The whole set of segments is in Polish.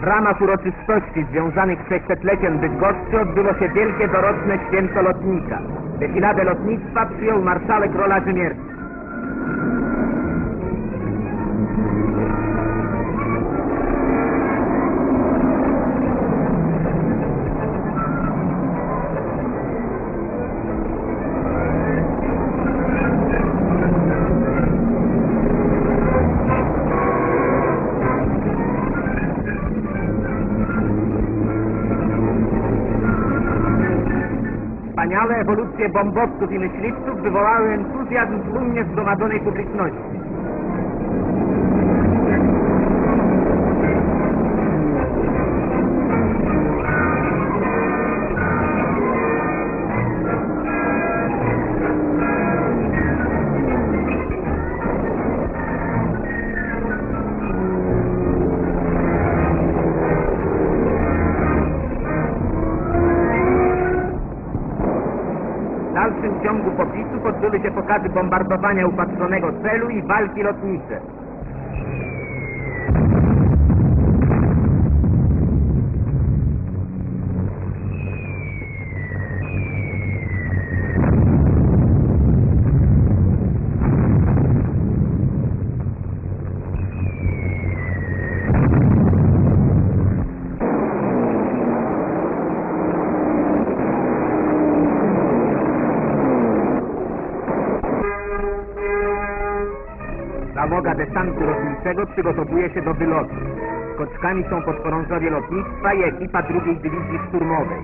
W ramach uroczystości związanych z 600-leciem Bydgoszczy odbyło się wielkie doroczne święto lotnika. Defiladę lotnictwa przyjął marszałek Rola Rzymierski. Ewolucje bombowców i myśliwców wywołały entuzjazm tłumnie zgromadzonej publiczności. Dalszym ciągu popisów odbyły się pokazy bombardowania upatrzonego celu i walki lotnicze. Załoga desantu lotniczego przygotowuje się do wylotu. Koczkami są podchorążowie lotnictwa i ekipa drugiej dywizji szturmowej.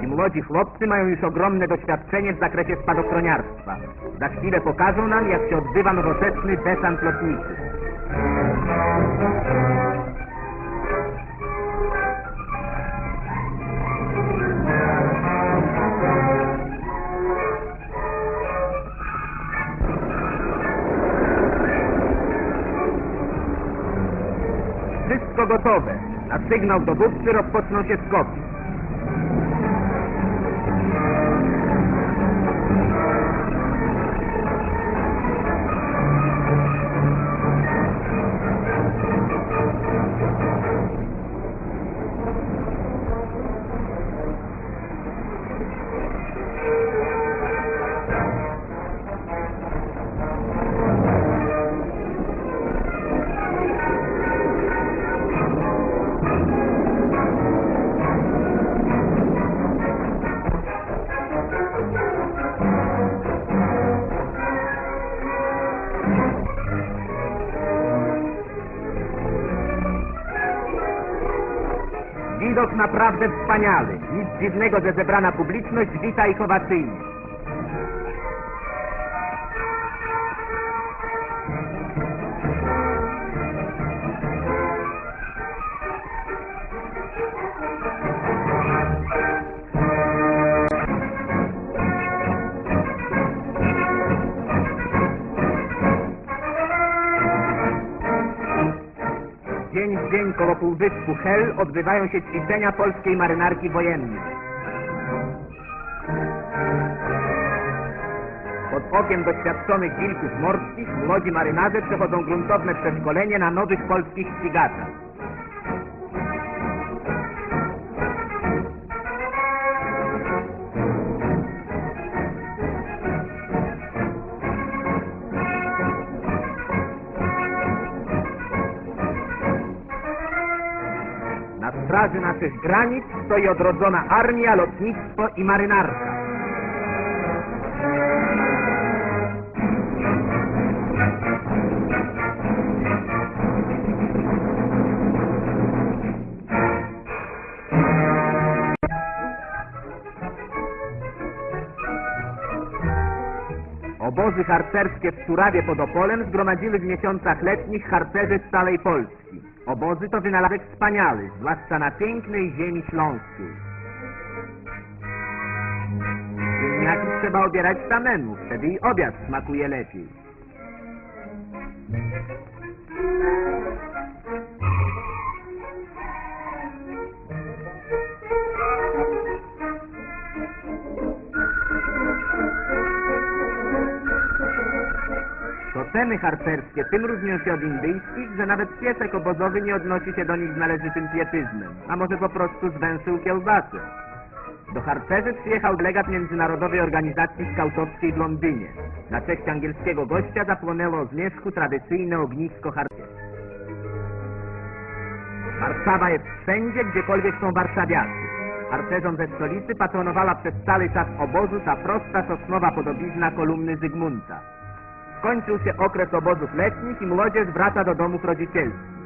Ci młodzi chłopcy mają już ogromne doświadczenie w zakresie spadochroniarstwa. Za chwilę pokażą nam, jak się odbywa nowoczesny desant lotniczy. Gotowe. Na sygnał dowódcy rozpoczną się skoki. Naprawdę wspaniały. Nic dziwnego, że zebrana publiczność wita ich owacyjnie. Dzień w dzień koło półwyspu Hel odbywają się ćwiczenia polskiej marynarki wojennej. Pod okiem doświadczonych wilków morskich młodzi marynarze przechodzą gruntowne przeszkolenie na nowych polskich ścigaczach. Straży naszych granic stoi odrodzona armia, lotnictwo i marynarka. Obozy harcerskie w Turawie pod Opolem zgromadziły w miesiącach letnich harcerzy z całej Polski. Obozy to wynalazek wspaniały, zwłaszcza na pięknej ziemi śląskiej. Ziemniaki trzeba obierać samemu, wtedy i obiad smakuje lepiej. Totemy harcerskie tym różnią się od indyjskich, że nawet piesek obozowy nie odnosi się do nich z należytym pietyzmem, a może po prostu zwęszył kiełbasę. Do harcerzy przyjechał delegat Międzynarodowej Organizacji Skautowskiej w Londynie. Na cześć angielskiego gościa zapłonęło o zmierzchu tradycyjne ognisko harcerskie. Warszawa jest wszędzie, gdziekolwiek są warszawiacy. Harcerzom ze stolicy patronowała przez cały czas obozu ta prosta sosnowa podobizna kolumny Zygmunta. Skończył się okres obozów letnich i młodzież wraca do domów rodzicielskich.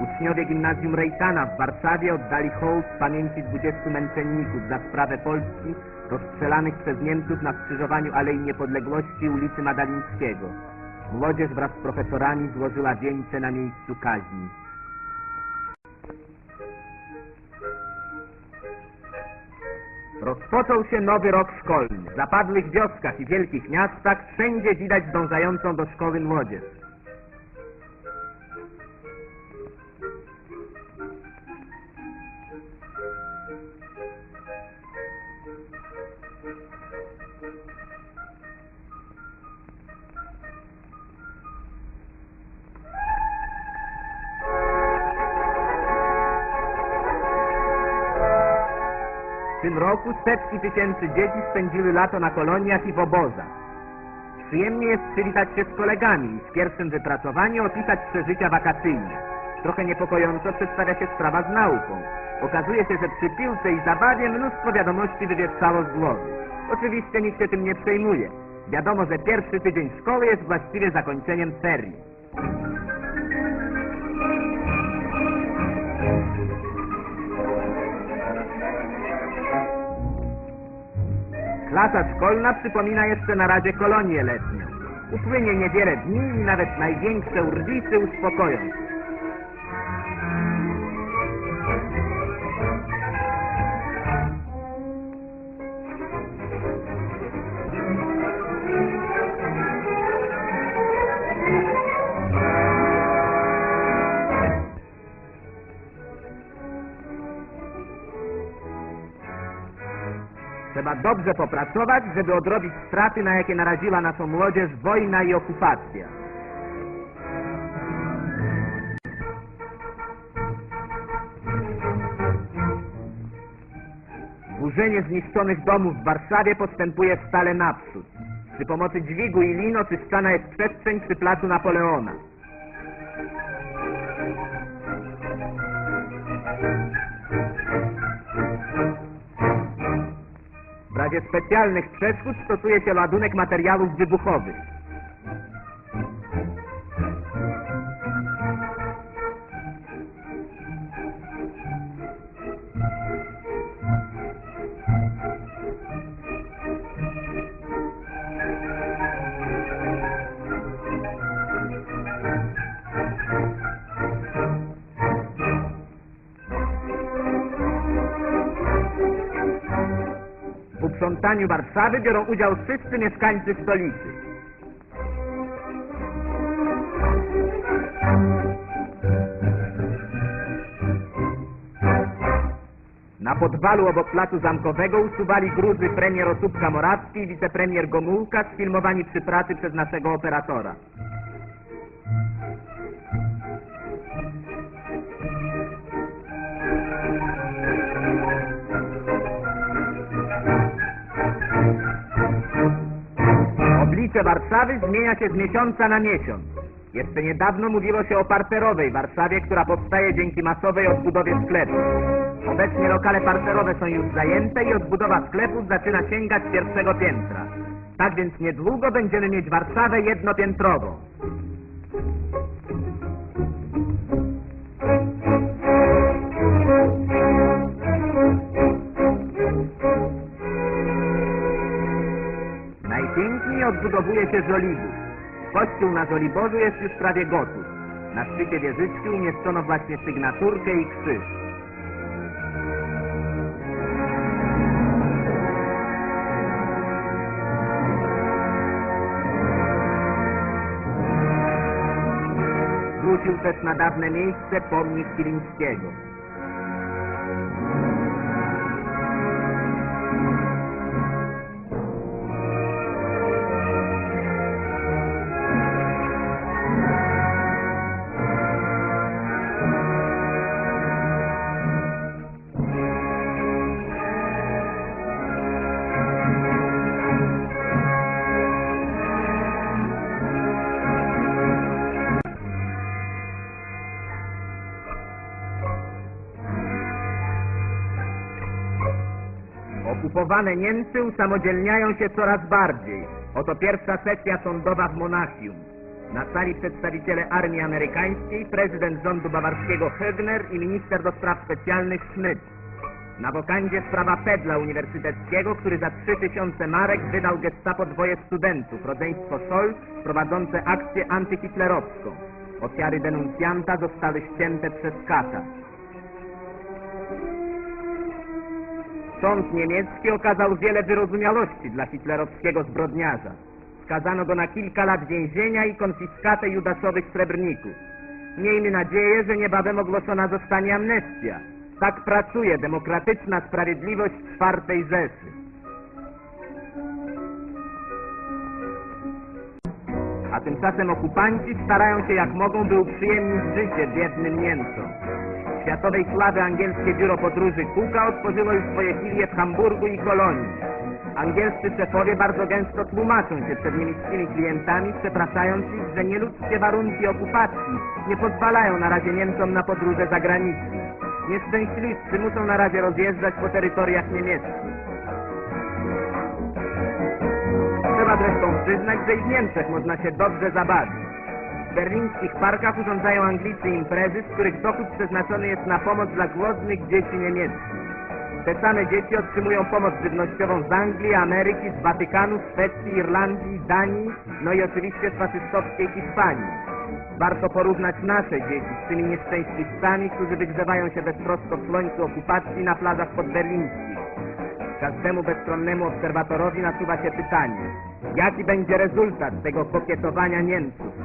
Uczniowie gimnazjum Rejtana w Warszawie oddali hołd pamięci 20 męczenników za sprawę Polski rozstrzelanych przez Niemców na skrzyżowaniu Alei Niepodległości ulicy Madalińskiego. Młodzież wraz z profesorami złożyła wieńce na miejscu kaźni. Rozpoczął się nowy rok szkolny. W zapadłych wioskach i wielkich miastach wszędzie widać dążającą do szkoły młodzież. Tym roku setki tysięcy dzieci spędziły lato na koloniach i w obozach. Przyjemnie jest przywitać się z kolegami i w pierwszym wypracowaniu opisać przeżycia wakacyjne. Trochę niepokojąco przedstawia się sprawa z nauką. Okazuje się, że przy piłce i zabawie mnóstwo wiadomości wywietrzało z głowy. Oczywiście nikt się tym nie przejmuje. Wiadomo, że pierwszy tydzień szkoły jest właściwie zakończeniem serii. Klasa szkolna przypomina jeszcze na razie kolonię letnią. Upłynie niewiele dni i nawet największe urwisy uspokoją się. Trzeba dobrze popracować, żeby odrobić straty, na jakie naraziła naszą młodzież wojna i okupacja. Burzenie zniszczonych domów w Warszawie postępuje stale naprzód. Przy pomocy dźwigu i lin oczyszczana jest przestrzeń przy placu Napoleona. Specjalnych przeszkód stosuje się ładunek materiałów wybuchowych. W uprzątaniu Warszawy biorą udział wszyscy mieszkańcy stolicy. Na podwalu obok placu Zamkowego usuwali gruzy premier Osóbka Morawski i wicepremier Gomułka sfilmowani przy pracy przez naszego operatora. Oblicze Warszawy zmienia się z miesiąca na miesiąc. Jeszcze niedawno mówiło się o parterowej Warszawie, która powstaje dzięki masowej odbudowie sklepów. Obecnie lokale parterowe są już zajęte i odbudowa sklepów zaczyna sięgać pierwszego piętra. Tak więc niedługo będziemy mieć Warszawę jednopiętrową. Odbudowuje się Żoliborz. Kościół na Żoliborzu jest już prawie gotów. Na szczycie wieżyczki umieszczono właśnie sygnaturkę i krzyż. Wrócił też na dawne miejsce pomnik Kilińskiego. Okupowane Niemcy usamodzielniają się coraz bardziej. Oto pierwsza sesja sądowa w Monachium. Na sali przedstawiciele armii amerykańskiej, prezydent rządu bawarskiego Högner i minister do spraw specjalnych Schmidt. Na wokandzie sprawa Pedla Uniwersyteckiego, który za 3000 marek wydał gestapo dwoje studentów, rodzeństwo Scholz, prowadzące akcję antyhitlerowską. Ofiary denuncjanta zostały ścięte przez kata. Sąd niemiecki okazał wiele wyrozumiałości dla hitlerowskiego zbrodniarza. Skazano go na kilka lat więzienia i konfiskatę judaszowych srebrników. Miejmy nadzieję, że niebawem ogłoszona zostanie amnestia. Tak pracuje demokratyczna sprawiedliwość czwartej Rzeszy. A tymczasem okupanci starają się jak mogą, by uprzyjemnić życie biednym Niemcom. Światowej sławy angielskie biuro podróży Kuka otworzyło już swoje filie w Hamburgu i Kolonii. Angielscy szefowie bardzo gęsto tłumaczą się przed niemieckimi klientami, przepraszając ich, że nieludzkie warunki okupacji nie pozwalają na razie Niemcom na podróże za granicę. Nieszczęśliwcy muszą na razie rozjeżdżać po terytoriach niemieckich. Trzeba zresztą przyznać, że i w Niemczech można się dobrze zabawić. W berlińskich parkach urządzają Anglicy imprezy, z których dochód przeznaczony jest na pomoc dla głodnych dzieci niemieckich. Te same dzieci otrzymują pomoc żywnościową z Anglii, Ameryki, z Watykanu, Szwecji, Irlandii, Danii, no i oczywiście z faszystowskiej Hiszpanii. Warto porównać nasze dzieci z tymi nieszczęśliwcami, którzy wygrzewają się beztrosko w słońcu okupacji na plażach podberlińskich. Każdemu bezstronnemu obserwatorowi nasuwa się pytanie, jaki będzie rezultat tego kokietowania Niemców?